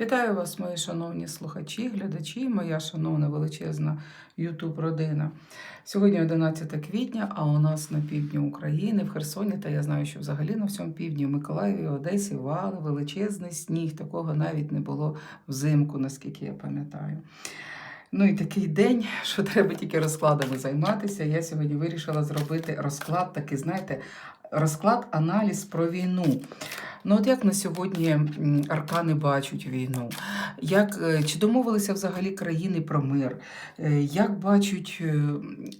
Вітаю вас, мої шановні слухачі, глядачі, моя шановна величезна youtube родина Сьогодні 11 квітня, а у нас на півдні України, в Херсоні, та я знаю, що взагалі на всьому півдні, в Миколаєві, Одесі, вали, величезний сніг. Такого навіть не було взимку, наскільки я пам'ятаю. Ну і такий день, що треба тільки розкладами займатися. Я сьогодні вирішила зробити розклад, такий, знаєте, розклад, аналіз про війну. Ну, от як на сьогодні аркани бачать війну? Як, е, чи домовилися взагалі країни про мир? Е, Як бачать е,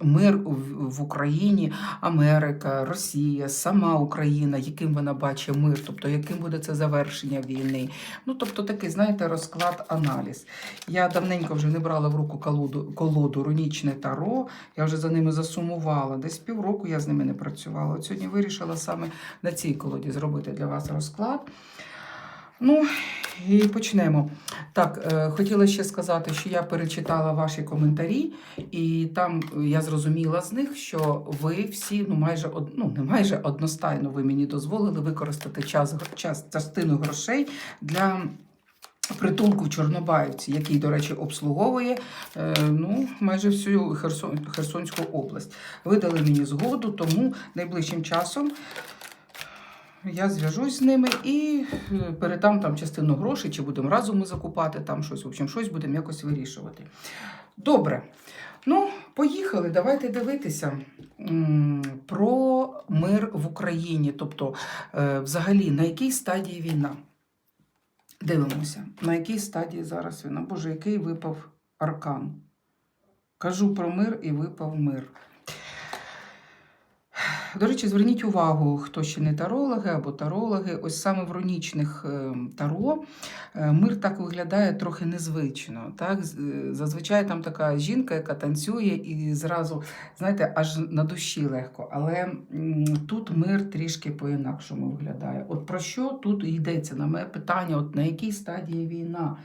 мир в- Україні, Америка, Росія, сама Україна, яким вона бачить мир, тобто яким буде це завершення війни? Ну, тобто такий, знаєте, розклад, аналіз. Я давненько вже не брала в руку колоду, колоду рунічне таро, я вже за ними засумувала. Десь півроку я з ними не працювала. От сьогодні вирішила саме на цій колоді зробити для вас розклад. Ну, і почнемо. Так, е, хотіла ще сказати, що я перечитала ваші коментарі, і там я зрозуміла з них, що ви всі, ну майже ну, не майже одностайно ви мені дозволили використати час, час частину грошей для. Притулку в Чорнобаївці, який, до речі, обслуговує е, ну, майже всю Херсон, Херсонську область. Видали мені згоду, тому найближчим часом я зв'яжусь з ними і е, передам там частину грошей, чи будемо разом ми закупати там щось. В общем, щось будемо якось вирішувати. Добре. Ну, поїхали. Давайте дивитися про мир в Україні. Тобто, е, взагалі, на якій стадії війна? Дивимося, на якій стадії зараз війна. Боже, який випав аркан. Кажу про мир і випав мир. До речі, зверніть увагу, хто ще не тарологи або тарологи, ось саме в рунічних е, таро е, мир так виглядає трохи незвично. Так? Е, Зазвичай там така жінка, яка танцює і зразу, знаєте, аж на душі легко. Але тут мир трішки по-інакшому виглядає. От про що тут йдеться на моє питання, от на якій стадії війна?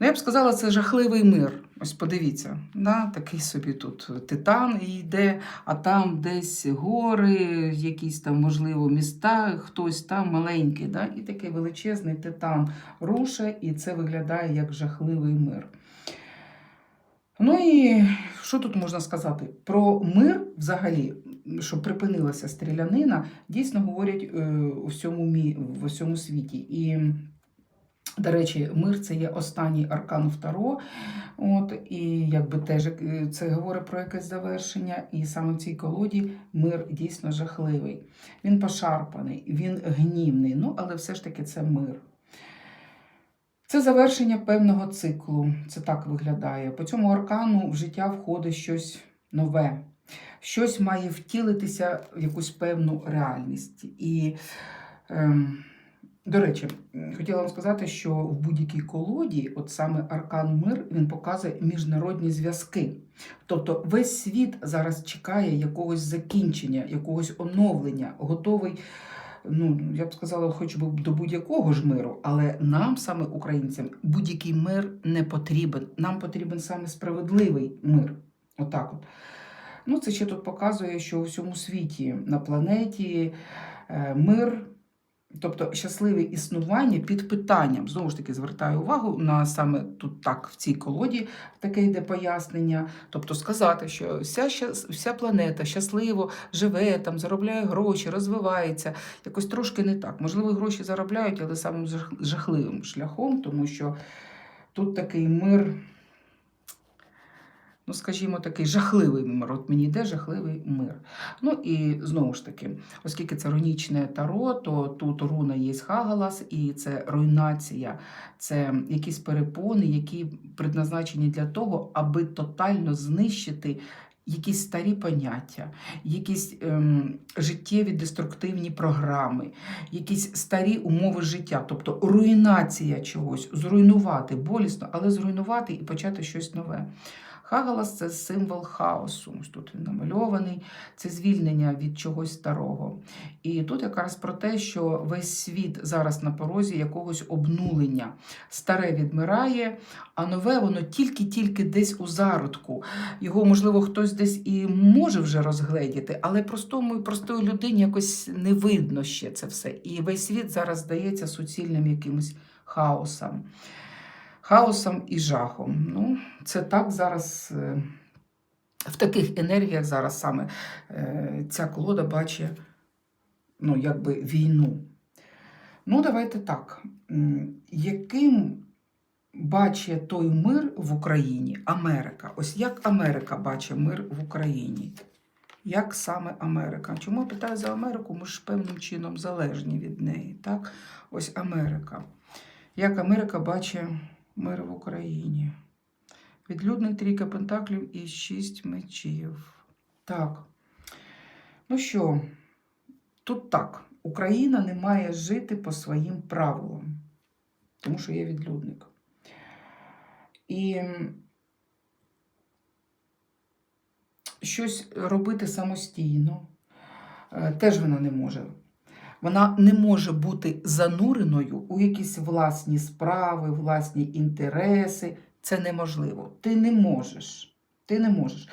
Ну, я б сказала, це жахливий мир. Ось подивіться, да, такий собі тут титан йде, а там десь гори, якісь там, можливо, міста, хтось там маленький, да, і такий величезний титан руше, і це виглядає як жахливий мир. Ну і що тут можна сказати? Про мир взагалі, щоб припинилася стрілянина, дійсно говорять е, у всьому, мі, в усьому світі. І до речі, мир це є останній аркан Таро. От, і якби теж е, це говорить про якесь завершення. І саме в цій колоді мир дійсно жахливий. Він пошарпаний, він гнівний, ну але все ж таки це мир. Це завершення певного циклу. Це так виглядає. По цьому аркану в життя входить щось нове, щось має втілитися в якусь певну реальність. І ем, до речі, хотіла вам сказати, що в будь-якій колоді, от саме Аркан Мир, він показує міжнародні зв'язки. Тобто весь світ зараз чекає якогось закінчення, якогось оновлення, готовий. Ну, я б сказала, хоч би до будь-якого ж миру, але нам, саме українцям, будь-який мир не потрібен. Нам потрібен саме справедливий мир. Отак от. Ну, це ще тут показує, що у всьому світі на планеті е, мир Тобто щасливе існування під питанням. Знову ж таки, звертаю увагу на саме тут так, в цій колоді таке йде пояснення. Тобто сказати, що вся, вся планета щасливо живе, там, заробляє гроші, розвивається. Якось трошки не так. Можливо, гроші заробляють, але самим жах- жахливим шляхом, тому що тут такий мир. Ну, скажімо, такий жахливий мир. От мені йде жахливий мир. Ну і знову ж таки, оскільки це рунічне таро, то тут руна є Хагалас, і це руйнація, це якісь перепони, які предназначені для того, аби тотально знищити. Якісь старі поняття, якісь ем, життєві деструктивні програми, якісь старі умови життя, тобто руйнація чогось, зруйнувати болісно, але зруйнувати і почати щось нове. Хагалас це символ хаосу. Ось тут він намальований, це звільнення від чогось старого. І тут якраз про те, що весь світ зараз на порозі якогось обнулення. Старе відмирає, а нове воно тільки-тільки десь у зародку. Його, можливо, хтось десь і може вже розгледіти, але простому простої людині якось не видно ще це все. І весь світ зараз здається суцільним якимось хаосом. Хаосом і жахом. Ну, це так зараз. е, В таких енергіях зараз саме е, ця колода бачить ну, якби війну. Ну, давайте так. Яким бачить той мир в Україні? Америка. Ось як Америка бачить мир в Україні? Як саме Америка? Чому я питаю за Америку? Ми ж певним чином залежні від неї. Так? Ось Америка. Як Америка бачить мир в Україні? Відлюдний трійка пентаклів і шість мечів. Так. Ну що, тут так. Україна не має жити по своїм правилам, тому що є відлюдник. І щось робити самостійно е, теж вона не може. Вона не може бути зануреною у якісь власні справи, власні інтереси. Це неможливо. Ти не можеш. Ти не можеш.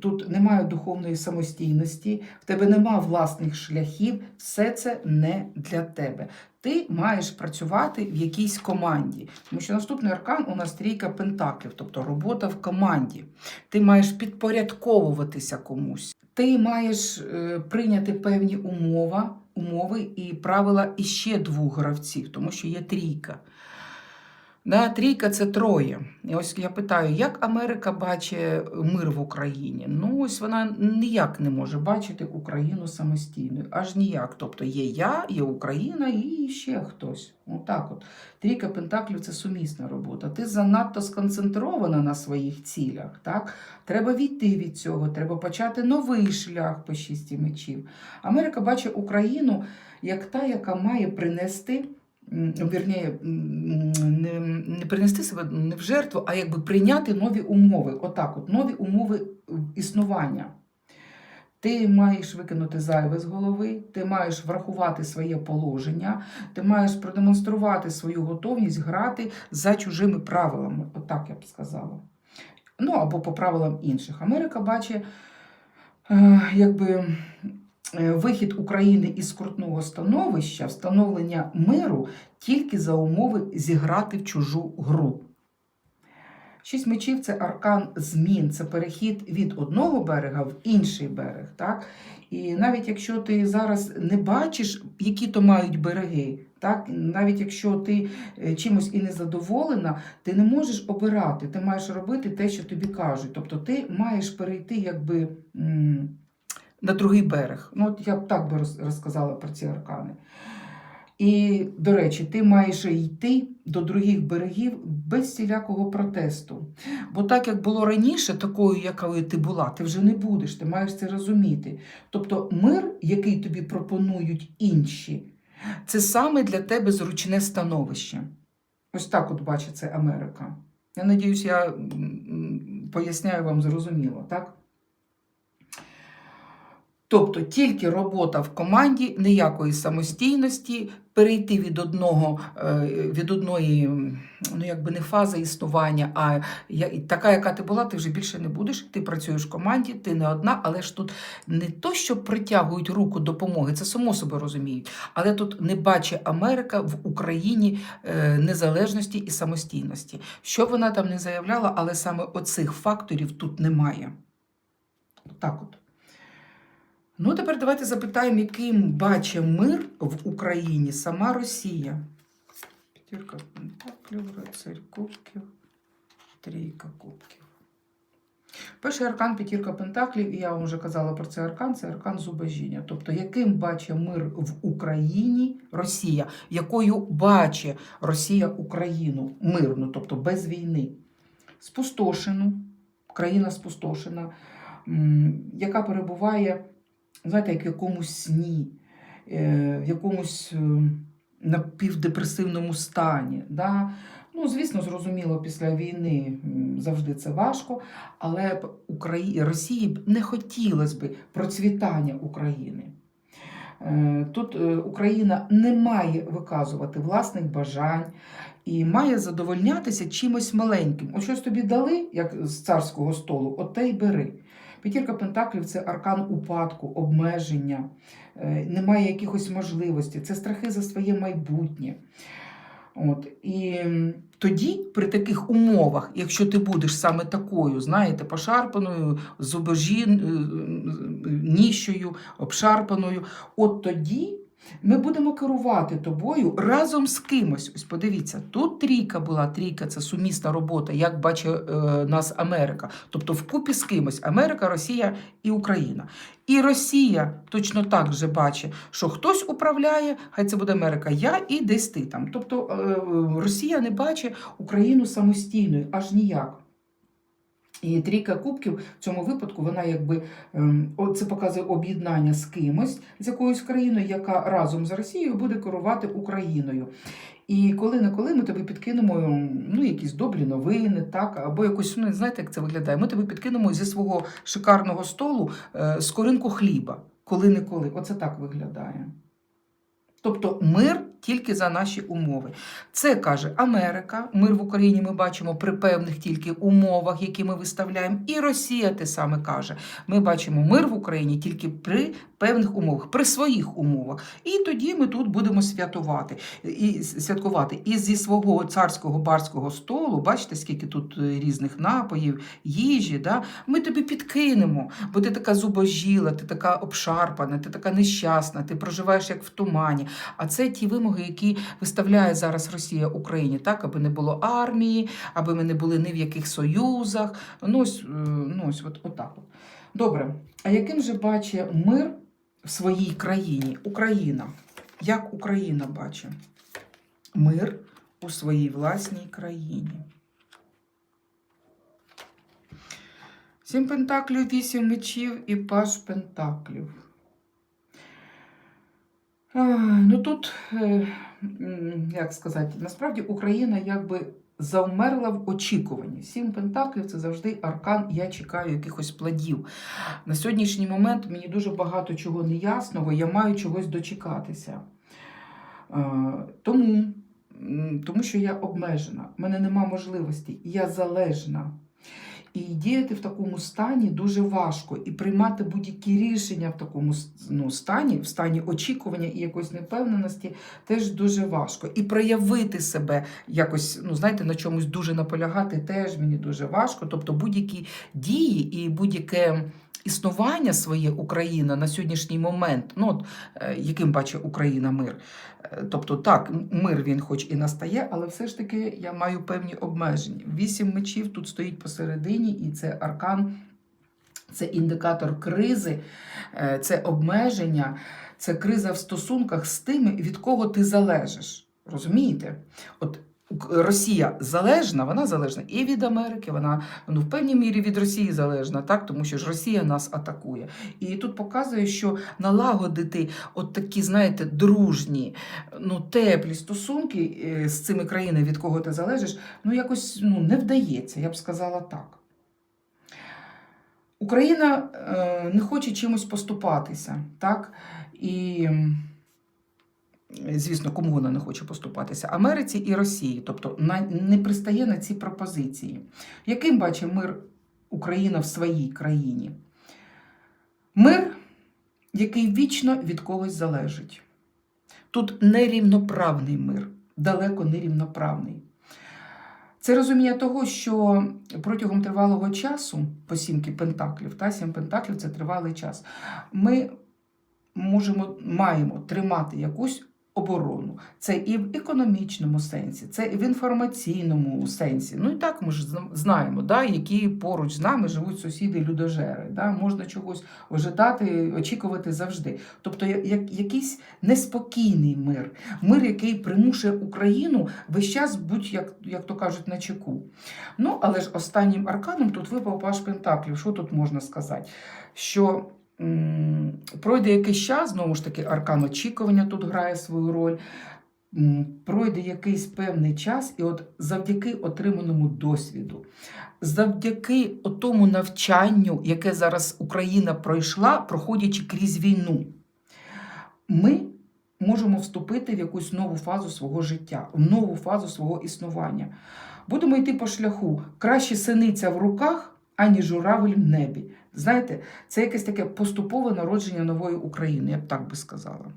Тут немає духовної самостійності, в тебе нема власних шляхів, все це не для тебе. Ти маєш працювати в якійсь команді. Тому що наступний аркан у нас трійка пентаклів, тобто робота в команді. Ти маєш підпорядковуватися комусь. Ти маєш е, прийняти певні умова, умови і правила іще двох гравців, тому що є трійка. Да, трійка це троє. І ось я питаю, як Америка бачить мир в Україні? Ну, ось вона ніяк не може бачити Україну самостійною. Аж ніяк. Тобто є я, є Україна і ще хтось. Отак от. Трійка Пентаклів це сумісна робота. Ти занадто сконцентрована на своїх цілях. Так? Треба відійти від цього, треба почати новий шлях по шісті мечів. Америка бачить Україну як та, яка має принести. Вірніше, не, не принести себе не в жертву, а якби прийняти нові умови. Отак, от нові умови існування. Ти маєш викинути зайве з голови, ти маєш врахувати своє положення, ти маєш продемонструвати свою готовність грати за чужими правилами. Отак я б сказала. Ну або по правилам інших. Америка бачить, е, якби. Е, Вихід України із скрутного становища, встановлення миру тільки за умови зіграти в чужу гру. Шість мечів це аркан змін, це перехід від одного берега в інший берег. Так? І навіть якщо ти зараз не бачиш, які то мають береги, так? навіть якщо ти е, чимось і не задоволена, ти не можеш обирати, ти маєш робити те, що тобі кажуть. Тобто ти маєш перейти якби, на другий берег. Ну, от я б так би розказала про ці аркани. І, до речі, ти маєш йти до других берегів без всілякого протесту. Бо так як було раніше, такою, якою ти була, ти вже не будеш, ти маєш це розуміти. Тобто мир, який тобі пропонують інші, це саме для тебе зручне становище. Ось так от бачить Америка. Я надіюсь, я поясняю вам зрозуміло, так? Тобто тільки робота в команді, ніякої самостійності, перейти від одного е, від одної, ну якби не фази існування, а така, яка ти була, ти вже більше не будеш. Ти працюєш в команді, ти не одна, але ж тут не то, що притягують руку допомоги, це само собі розуміють. Але тут не бачить Америка в Україні е, незалежності і самостійності. Що вона там не заявляла, але саме оцих факторів тут немає. Так от. Ну, тепер давайте запитаємо, яким бачить мир в Україні сама Росія. П'ятірка пентаклів, рицарь кубків, трійка кубків. Перший аркан п'ятірка пентаклів, і я вам вже казала про цей аркан, це аркан зубожіння. Тобто, яким бачить мир в Україні Росія, якою бачить Росія Україну мирну, тобто без війни. Спустошену, країна спустошена, яка перебуває знаєте, як в якомусь сні, е, в якомусь е, напівдепресивному стані. Да? Ну, звісно, зрозуміло, після війни завжди це важко, але Украї... Росії не хотілося б процвітання України. Е, Тут Україна не має виказувати власних бажань і має задовольнятися чимось маленьким. От щось тобі дали, як з царського столу, от те й бери. П'ятірка пентаклів це аркан упадку, обмеження, е, немає якихось можливостей, це страхи за своє майбутнє. От, і тоді, при таких умовах, якщо ти будеш саме такою, знаєте, пошарпаною, зубожін, е, ніщою, обшарпаною, от тоді ми будемо керувати тобою разом з кимось. Ось подивіться, тут трійка була, трійка це сумісна робота, як бачить е, нас Америка. Тобто вкупі з кимось Америка, Росія і Україна. І Росія точно так же бачить, що хтось управляє, хай це буде Америка, я і десь ти там. Тобто е, Росія не бачить Україну самостійною, аж ніяк. І трійка кубків в цьому випадку вона якби ем, це показує об'єднання з кимось, з якоюсь країною, яка разом з Росією буде керувати Україною. І коли не коли ми тобі підкинемо ем, ну, якісь добрі новини, так, або якось, ну, знаєте, як це виглядає? Ми тобі підкинемо зі свого шикарного столу е, скоринку хліба. Коли не коли. Оце так виглядає. Тобто мир тільки за наші умови. Це каже Америка. Мир в Україні ми бачимо при певних тільки умовах, які ми виставляємо. І Росія те саме каже. Ми бачимо мир в Україні тільки при певних умовах, при своїх умовах. І тоді ми тут будемо святувати і святкувати. І зі свого царського барського столу, бачите, скільки тут е, різних напоїв, їжі. Да? Ми тобі підкинемо, бо ти така зубожіла, ти така обшарпана, ти така нещасна, ти проживаєш як в тумані. А це ті вимоги, які виставляє зараз Росія Україні, так, аби не було армії, аби ми не були ні в яких союзах. Ну, ось, е, ну, ось от, отак. От. Добре. А яким же бачить мир в своїй країні? Україна. Як Україна бачить? Мир у своїй власній країні. Сім пентаклів, вісім мечів і паш пентаклів. Ну тут, е, як сказати, насправді Україна якби завмерла в очікуванні. Сім пентаклів це завжди аркан. Я чекаю якихось плодів. На сьогоднішній момент мені дуже багато чого неясного, я маю чогось дочекатися. Е, Тому, тому що я обмежена, в мене нема можливості, я залежна. І діяти в такому стані дуже важко, і приймати будь-які рішення в такому ну, стані, в стані очікування і якоїсь непевненості, теж дуже важко. І проявити себе якось, ну знаєте, на чомусь дуже наполягати, теж мені дуже важко. Тобто будь-які дії і будь-яке. Існування своє Україна на сьогоднішній момент, ну от, е, яким бачить Україна мир. Е, Тобто, так, мир він хоч і настає, але все ж таки я маю певні обмеження. Вісім мечів тут стоїть посередині, і це аркан, це індикатор кризи, е, це обмеження, це криза в стосунках з тими, від кого ти залежиш. Розумієте? От Росія залежна, вона залежна і від Америки, вона ну, в певній мірі від Росії залежна, так? тому що ж Росія нас атакує. І тут показує, що налагодити от такі, знаєте, дружні, ну, теплі стосунки е, з цими країнами, від кого ти залежиш, ну якось ну, не вдається, я б сказала так. Україна е, не хоче чимось поступатися, так? І, звісно, кому вона не хоче поступатися? Америці і Росії, тобто не пристає на ці пропозиції. Яким бачить мир Україна в своїй країні? Мир, який вічно від когось залежить. Тут нерівноправний мир, далеко нерівноправний. Це розуміння того, що протягом тривалого часу, по сімки пентаклів, та сім пентаклів це тривалий час, ми можемо, маємо тримати якусь оборону. Це і в економічному сенсі, це і в інформаційному сенсі. Ну і так ми ж зна- знаємо, да, які поруч з нами живуть сусіди-людожери. Да, можна чогось ожидати, очікувати завжди. Тобто, як, якийсь неспокійний мир, мир, який примушує Україну весь час бути, як, як то кажуть, на чеку. Ну, але ж останнім арканом тут випав паш Пентаклів. Що тут можна сказати? Що пройде якийсь час, знову ж таки, аркан очікування тут грає свою роль. Пройде якийсь певний час, і от завдяки отриманому досвіду, завдяки тому навчанню, яке зараз Україна пройшла, проходячи крізь війну, ми можемо вступити в якусь нову фазу свого життя, в нову фазу свого існування. Будемо йти по шляху. Краще синиця в руках, аніж журавель в небі. Знаєте, це якесь таке поступове народження нової України, я б так би сказала.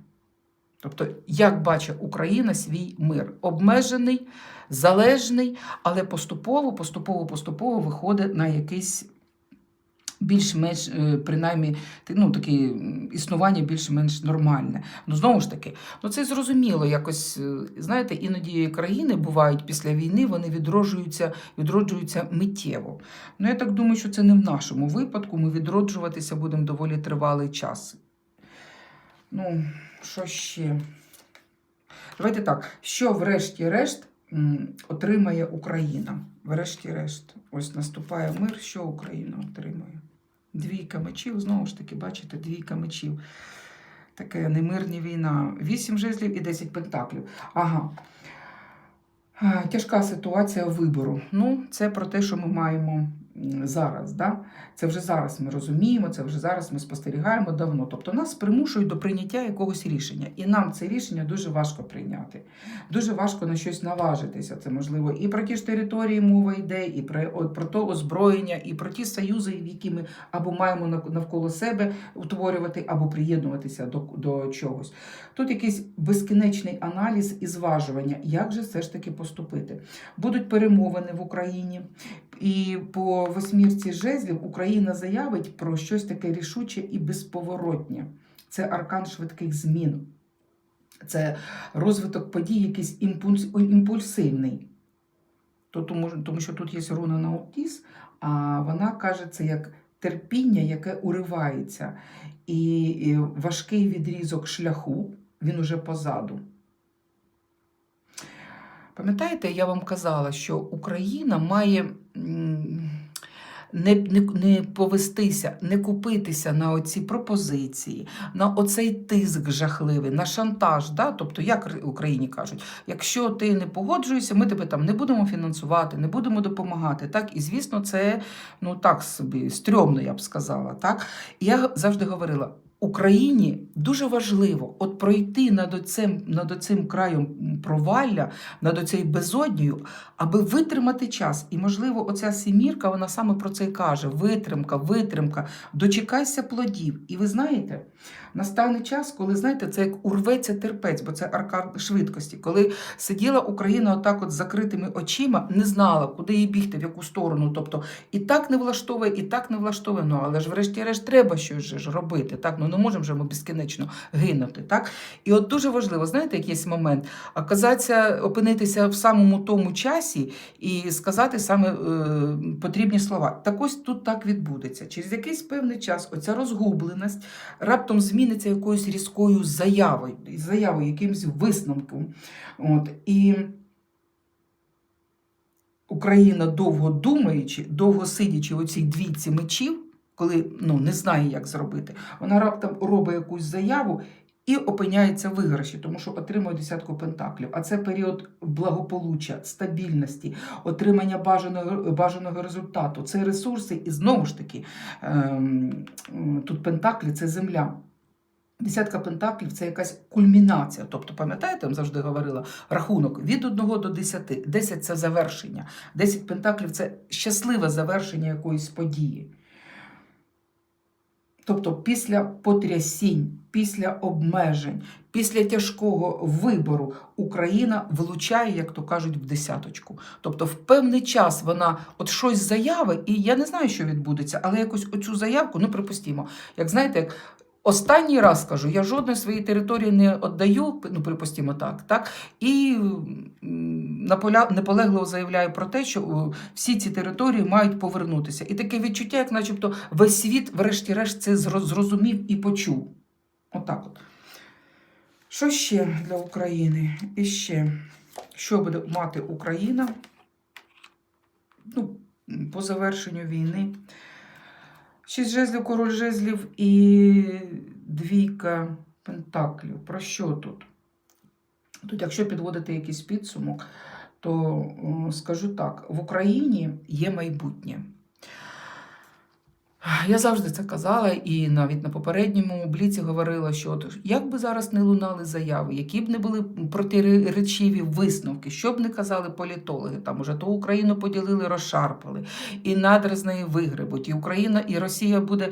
Тобто, як бачить Україна свій мир? Обмежений, залежний, але поступово, поступово, поступово виходить на якийсь більш-менш, е, принаймні, ну, таке існування більш-менш нормальне. Ну, знову ж таки, ну це зрозуміло, якось, е, знаєте, іноді країни бувають після війни, вони відроджуються, відроджуються миттєво. Ну, я так думаю, що це не в нашому випадку. Ми відроджуватися будемо доволі тривалий час. Ну, що ще? Давайте так, що врешті-решт отримає Україна? Врешті-решт. Ось наступає мир, що Україна отримує? Двійка мечів, знову ж таки, бачите, двійка мечів. Таке немирні війна. Вісім жезлів і 10 пентаклів. Ага. Е, Тяжка ситуація вибору. Ну, це про те, що ми маємо зараз. Да? Це вже зараз ми розуміємо, це вже зараз ми спостерігаємо давно. Тобто нас примушують до прийняття якогось рішення. І нам це рішення дуже важко прийняти. Дуже важко на щось наважитися. Це можливо і про ті ж території мова йде, і про, про то озброєння, і про ті союзи, які ми або маємо навколо себе утворювати, або приєднуватися до, до чогось. Тут якийсь безкінечний аналіз і зважування, як же все ж таки поступити. Будуть перемовини в Україні, і по восьмірці жезлів Україна заявить про щось таке рішуче і безповоротнє. Це аркан швидких змін. Це розвиток подій, якийсь імпульс, імпульсивний. Тому, тому що тут є руна на Отіс, а вона каже, це як терпіння, яке уривається. І, важкий відрізок шляху, він уже позаду. Пам'ятаєте, я вам казала, що Україна має не, не, не повестися, не купитися на оці пропозиції, на оцей тиск жахливий, на шантаж. Да? Тобто, як в Україні кажуть, якщо ти не погоджуєшся, ми тебе там не будемо фінансувати, не будемо допомагати. Так? І звісно, це ну так собі стрьомно, я б сказала. Так? І я завжди говорила. Україні дуже важливо от пройти над оцим, над оцим краєм провалля, над оцею безоднею, аби витримати час. І, можливо, оця сімірка, вона саме про це й каже: витримка, витримка, дочекайся плодів. І ви знаєте, настане час, коли знаєте, це як урветься терпець, бо це аркан швидкості. Коли сиділа Україна отак, от з закритими очима, не знала, куди їй бігти, в яку сторону. Тобто і так не влаштовує, і так не влаштовує. Ну але ж, врешті-решт, треба щось ж робити. Так, ну не можемо ж ми безкінечно гинути. Так, і от дуже важливо, знаєте, якийсь момент оказатися, опинитися в самому тому часі і сказати саме е, потрібні слова. Так ось тут так відбудеться. Через якийсь певний час оця розгубленість раптом зміниться якоюсь різкою заявою, заявою, якимось висновком. От, і Україна довго думаючи, довго сидячи у цій двійці мечів, коли ну, не знає, як зробити, вона раптом робить якусь заяву і опиняється в виграші, тому що отримує десятку пентаклів. А це період благополуччя, стабільності, отримання бажаного, бажаного результату. Це ресурси, і знову ж таки, ем, тут пентаклі це земля. Десятка пентаклів це якась кульмінація. Тобто, пам'ятаєте, я завжди говорила рахунок від 1 до 10. 10 це завершення. 10 пентаклів це щасливе завершення якоїсь події. Тобто, після потрясінь, після обмежень, після тяжкого вибору Україна влучає, як то кажуть, в десяточку. Тобто, в певний час вона от щось заяви, і я не знаю, що відбудеться, але якось оцю заявку, ну припустімо, як знаєте, як Останній раз скажу, я жодної своєї території не віддаю, ну припустимо так, так і наполегливо заявляю про те, що всі ці території мають повернутися. І таке відчуття, як начебто весь світ, врешті-решт, це зрозумів і почув. Отак от. Що ще для України? І ще, що буде мати Україна ну, по завершенню війни? Шість жезлів, король жезлів і двійка пентаклів. Про що тут? Тут, якщо підводити якийсь підсумок, то скажу так: в Україні є майбутнє. Я завжди це казала, і навіть на попередньому бліці говорила, що от як би зараз не лунали заяви, які б не були протиречиві висновки, що б не казали політологи, там уже то Україну поділили, розшарпали, і надра з неї вигребуть, і Україна, і Росія буде,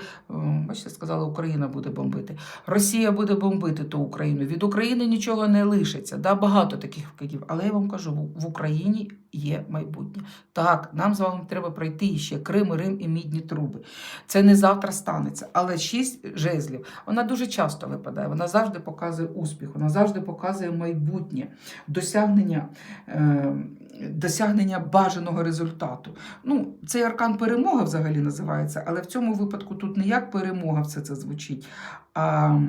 бачите, сказала, Україна буде бомбити. Росія буде бомбити ту Україну. Від України нічого не лишиться. Да, багато таких вкидів. Але я вам кажу, в Україні є майбутнє. Так, нам з вами треба пройти ще Крим, Рим і мідні труби. Це не завтра станеться. Але шість жезлів вона дуже часто випадає. Вона завжди показує успіх, вона завжди показує майбутнє, досягнення, е, досягнення бажаного результату. Ну, цей аркан перемога взагалі називається, але в цьому випадку тут не як перемога все це звучить. а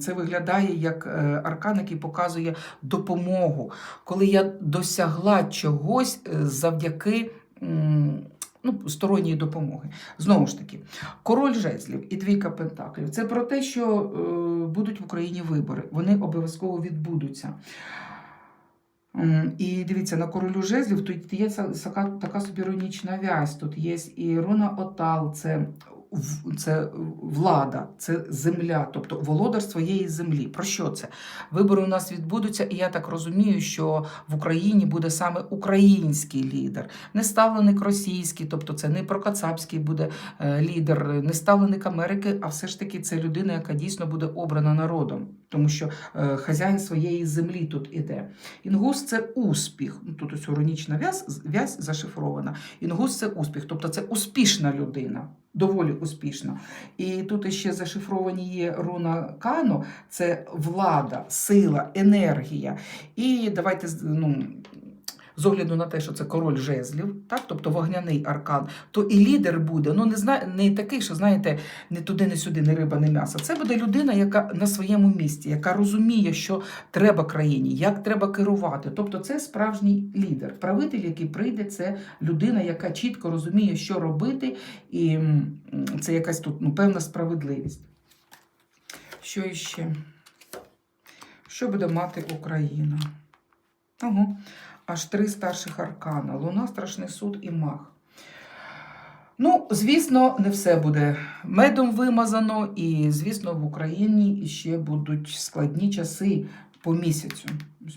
це виглядає як е, аркан, який показує допомогу, коли я досягла чогось е, завдяки ну, сторонньої допомоги. Знову ж таки, король жезлів і двійка пентаклів це про те, що е, будуть в Україні вибори. Вони обов'язково відбудуться. І дивіться, на королю жезлів тут є са- така собі іронічна вязь. Тут є і Рона Отал, це, це влада, це земля, тобто володар своєї землі. Про що це? Вибори у нас відбудуться, і я так розумію, що в Україні буде саме український лідер, не ставленик російський, тобто це не прокацапський буде е, лідер, не ставленик Америки, а все ж таки це людина, яка дійсно буде обрана народом, тому що е, хазяїн своєї землі тут іде. Інгус це успіх. Ну, Тут ось в'язь, в'язь зашифрована. Інгус це успіх, тобто це успішна людина, доволі успішно. І тут ще зашифровані є руна Кано, це влада, сила, енергія. І давайте ну, з огляду на те, що це король жезлів, так, тобто вогняний аркан, то і лідер буде ну не зна... не такий, що знаєте, не туди, не сюди, не риба, не м'ясо. Це буде людина, яка на своєму місці, яка розуміє, що треба країні, як треба керувати. Тобто, це справжній лідер. Правитель, який прийде, це людина, яка чітко розуміє, що робити, і це якась тут ну, певна справедливість. Що іще? Що буде мати Україна? Ого. Аж три старших аркана: Луна, Страшний суд і мах. Ну, звісно, не все буде медом вимазано, і, звісно, в Україні ще будуть складні часи по місяцю.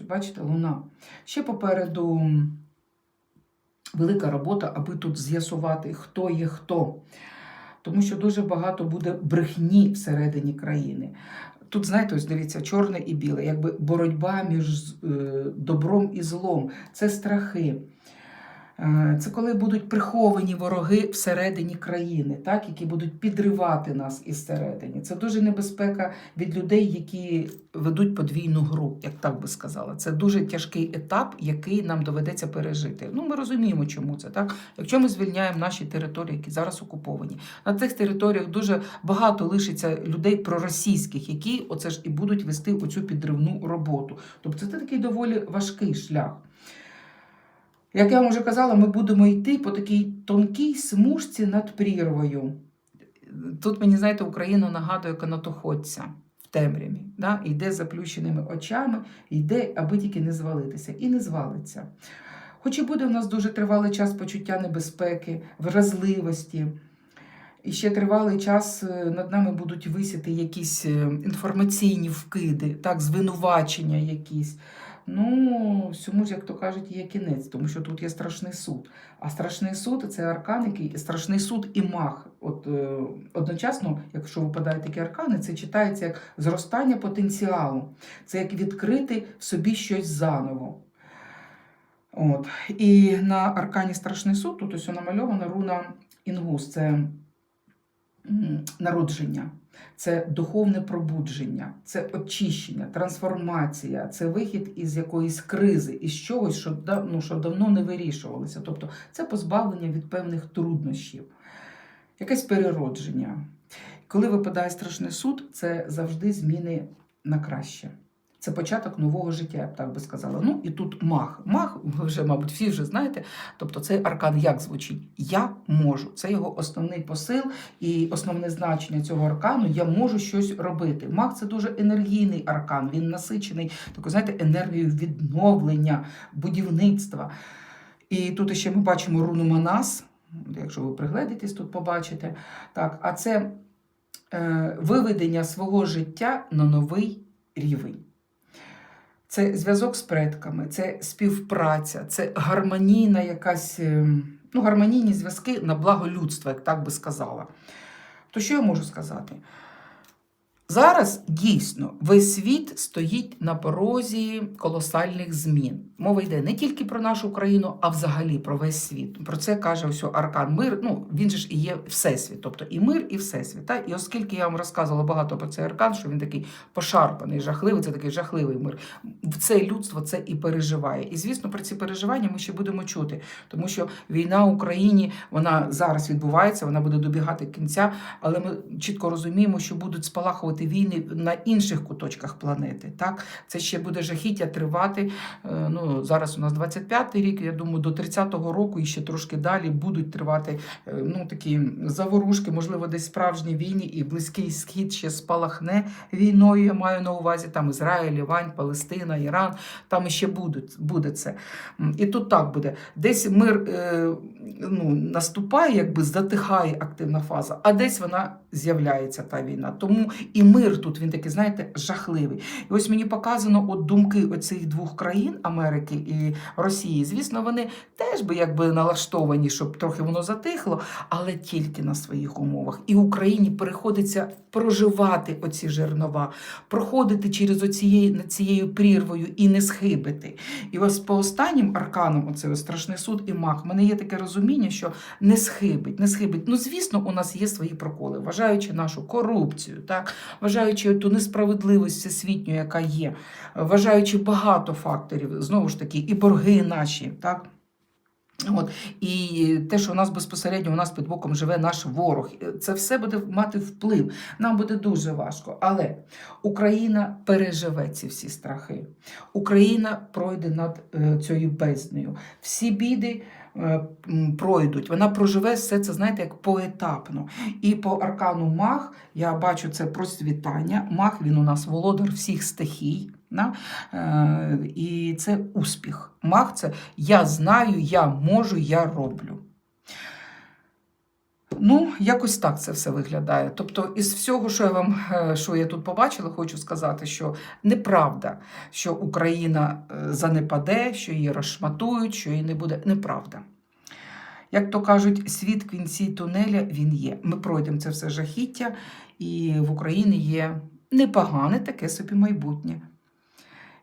Бачите, луна. Ще попереду велика робота, аби тут з'ясувати, хто є хто. Тому що дуже багато буде брехні всередині країни. Тут, знаєте, ось дивіться, чорне і біле, якби боротьба між е, добром і злом, це страхи. Е, Це коли будуть приховані вороги всередині країни, так, які будуть підривати нас із середини. Це дуже небезпека від людей, які ведуть подвійну гру, як так би сказала. Це дуже тяжкий етап, який нам доведеться пережити. Ну, ми розуміємо, чому це так. Якщо ми звільняємо наші території, які зараз окуповані, на цих територіях дуже багато лишиться людей проросійських, які оце ж і будуть вести оцю підривну роботу. Тобто це такий доволі важкий шлях. Як я вам вже казала, ми будемо йти по такій тонкій смужці над прірвою. Тут мені, знаєте, Україна нагадує канатоходця в темряві. Да? Йде з заплющеними очами, йде, аби тільки не звалитися. І не звалиться. Хоч і буде в нас дуже тривалий час почуття небезпеки, вразливості. І ще тривалий час е, над нами будуть висіти якісь е, інформаційні вкиди, так, звинувачення якісь. Ну, всьому ж, як то кажуть, є кінець, тому що тут є страшний суд. А страшний суд це аркан, який страшний суд і мах. От е, одночасно, якщо випадають такі аркани, це читається як зростання потенціалу, це як відкрити собі щось заново. От. І на аркані Страшний суд тут ось намальована руна Інгус. Це народження, це духовне пробудження, це очищення, трансформація, це вихід із якоїсь кризи, із чогось, що, ну, що давно не вирішувалося. Тобто це позбавлення від певних труднощів, якесь переродження. Коли випадає страшний суд, це завжди зміни на краще. Це початок нового життя, я б так би сказала. Ну і тут мах. Мах, ви вже, мабуть, всі вже знаєте. Тобто цей аркан як звучить? Я можу. Це його основний посил і основне значення цього аркану. Я можу щось робити. Мах це дуже енергійний аркан. Він насичений такою, знаєте, енергією відновлення, будівництва. І тут ще ми бачимо руну Манас. Якщо ви пригледитесь, тут побачите. Так, а це е, виведення свого життя на новий рівень. Це зв'язок з предками, це співпраця, це гармонійна якась, е, ну, гармонійні зв'язки на благо людства, як так би сказала. То що я можу сказати? Зараз дійсно весь світ стоїть на порозі колосальних змін. Мова йде не тільки про нашу країну, а взагалі про весь світ. Про це каже ось Аркан Мир. Ну він же ж і є всесвіт, тобто і мир, і всесвіт. Та? І оскільки я вам розказувала багато про цей аркан, що він такий пошарпаний, жахливий, це такий жахливий мир. Це людство це і переживає. І звісно, про ці переживання ми ще будемо чути, тому що війна в Україні вона зараз відбувається, вона буде добігати кінця, але ми чітко розуміємо, що будуть спалахувати війни на інших куточках планети. Так, це ще буде жахіття тривати. Е, Ну зараз у нас 25-й рік. Я думаю, до 30-го року і ще трошки далі будуть тривати е, ну такі заворушки, можливо, десь справжні війни, і близький схід ще спалахне війною. Я маю на увазі там Ізраїль, Івань, Палестина, Іран. Там ще будуть буде це. І тут так буде. Десь мир е, ну, наступає, якби затихає активна фаза, а десь вона з'являється та війна. Тому і мир тут він такий, знаєте, жахливий. І ось мені показано от думки оцих двох країн Америки і Росії. Звісно, вони теж би якби налаштовані, щоб трохи воно затихло, але тільки на своїх умовах. І Україні приходиться проживати оці жернова, проходити через оцією над цією прірвою і не схибити. І ось по останнім арканам, оце страшний суд і мах, в мене є таке розуміння, що не схибить, не схибить. Ну, звісно, у нас є свої проколи, вважаючи нашу корупцію, так, вважаючи ту несправедливість всесвітню, яка є, вважаючи багато факторів, знову ж таки, і борги наші, так. От і те, що у нас безпосередньо у нас під боком живе наш ворог, це все буде мати вплив. Нам буде дуже важко. Але Україна переживе ці всі страхи. Україна пройде над е, цією безднею. Всі біди пройдуть. Вона проживе все це, знаєте, як поетапно. І по аркану Мах я бачу це процвітання. Мах він у нас володар всіх стихій. Да? Е, і це успіх. Мах це я знаю, я можу, я роблю. Ну, якось так це все виглядає. Тобто, із всього, що я вам е, що я тут побачила, хочу сказати, що неправда, що Україна е, занепаде, що її розшматують, що її не буде. Неправда. Як то кажуть, світ в кінці тунеля він є. Ми пройдемо це все жахіття, і в Україні є непогане таке собі майбутнє.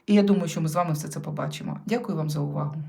І я думаю, що ми з вами все це побачимо. Дякую вам за увагу.